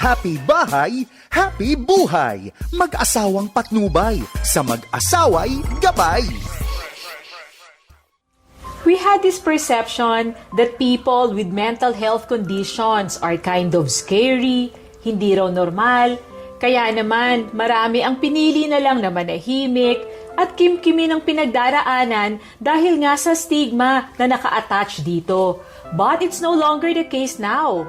Happy bahay, happy buhay. Mag-asawang patnubay, sa mag-asaway gabay. We had this perception that people with mental health conditions are kind of scary, hindi raw normal, kaya naman marami ang pinili na lang na manahimik at kimkimi ng pinagdaraanan dahil nga sa stigma na naka-attach dito. But it's no longer the case now.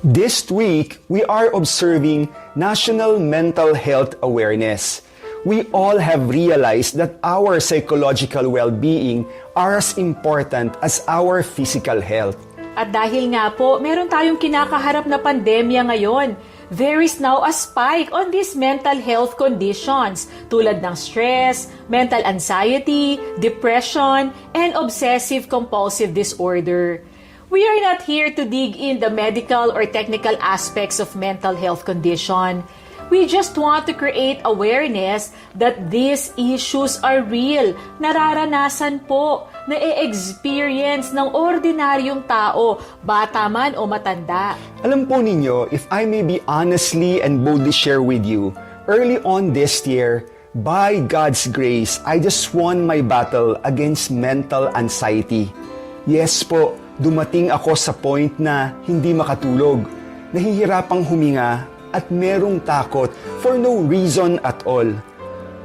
This week, we are observing National Mental Health Awareness. We all have realized that our psychological well-being are as important as our physical health. At dahil nga po, meron tayong kinakaharap na pandemya ngayon, there is now a spike on these mental health conditions tulad ng stress, mental anxiety, depression, and obsessive-compulsive disorder. We are not here to dig in the medical or technical aspects of mental health condition. We just want to create awareness that these issues are real, nararanasan po, na experience ng ordinaryong tao, bata man o matanda. Alam po ninyo, if I may be honestly and boldly share with you, early on this year, by God's grace, I just won my battle against mental anxiety. Yes po, dumating ako sa point na hindi makatulog, nahihirapang huminga at merong takot for no reason at all.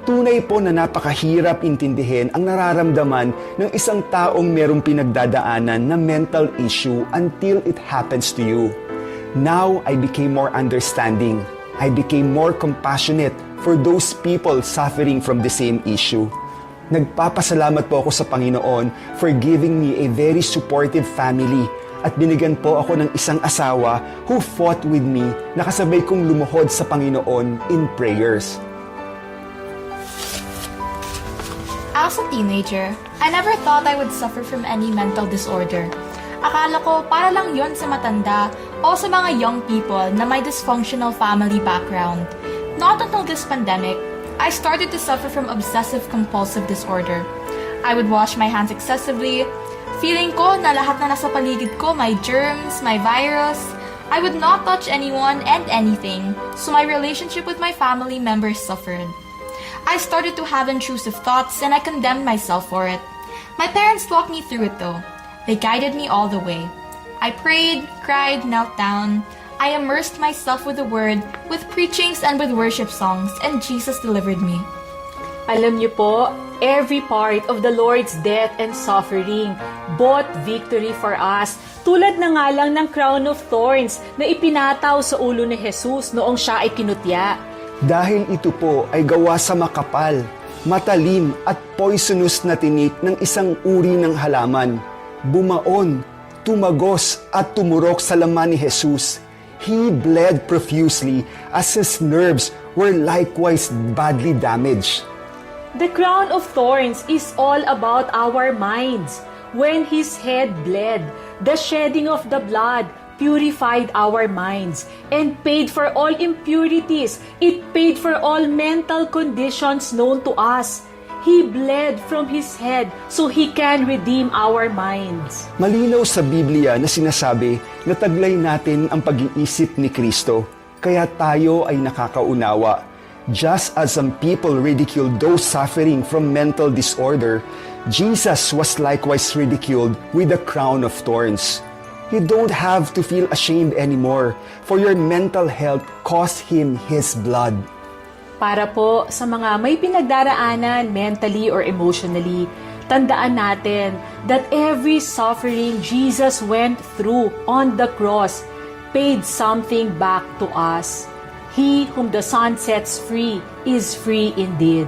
Tunay po na napakahirap intindihin ang nararamdaman ng isang taong merong pinagdadaanan na mental issue until it happens to you. Now, I became more understanding. I became more compassionate for those people suffering from the same issue. Nagpapasalamat po ako sa Panginoon for giving me a very supportive family at binigyan po ako ng isang asawa who fought with me na kasabay kong lumuhod sa Panginoon in prayers. As a teenager, I never thought I would suffer from any mental disorder. Akala ko para lang yon sa matanda o sa mga young people na may dysfunctional family background. Not until this pandemic, I started to suffer from obsessive compulsive disorder. I would wash my hands excessively, feeling ko na lahat na nasa paligid ko may germs, may virus. I would not touch anyone and anything, so my relationship with my family members suffered. I started to have intrusive thoughts and I condemned myself for it. My parents walked me through it though. They guided me all the way. I prayed, cried, knelt down. I immersed myself with the Word, with preachings and with worship songs, and Jesus delivered me. Alam niyo po, every part of the Lord's death and suffering bought victory for us. Tulad na nga lang ng crown of thorns na ipinataw sa ulo ni Jesus noong siya ay kinutya. Dahil ito po ay gawa sa makapal, matalim at poisonous na tinik ng isang uri ng halaman. Bumaon, tumagos at tumurok sa laman ni Jesus. He bled profusely as his nerves were likewise badly damaged. The crown of thorns is all about our minds. When his head bled, the shedding of the blood purified our minds and paid for all impurities. It paid for all mental conditions known to us. He bled from his head so he can redeem our minds. Malinaw sa Biblia na sinasabi na taglay natin ang pag-iisip ni Kristo, kaya tayo ay nakakaunawa. Just as some people ridiculed those suffering from mental disorder, Jesus was likewise ridiculed with a crown of thorns. You don't have to feel ashamed anymore, for your mental health cost Him His blood. Para po sa mga may pinagdaraanan mentally or emotionally, tandaan natin that every suffering Jesus went through on the cross paid something back to us. He whom the Son sets free is free indeed.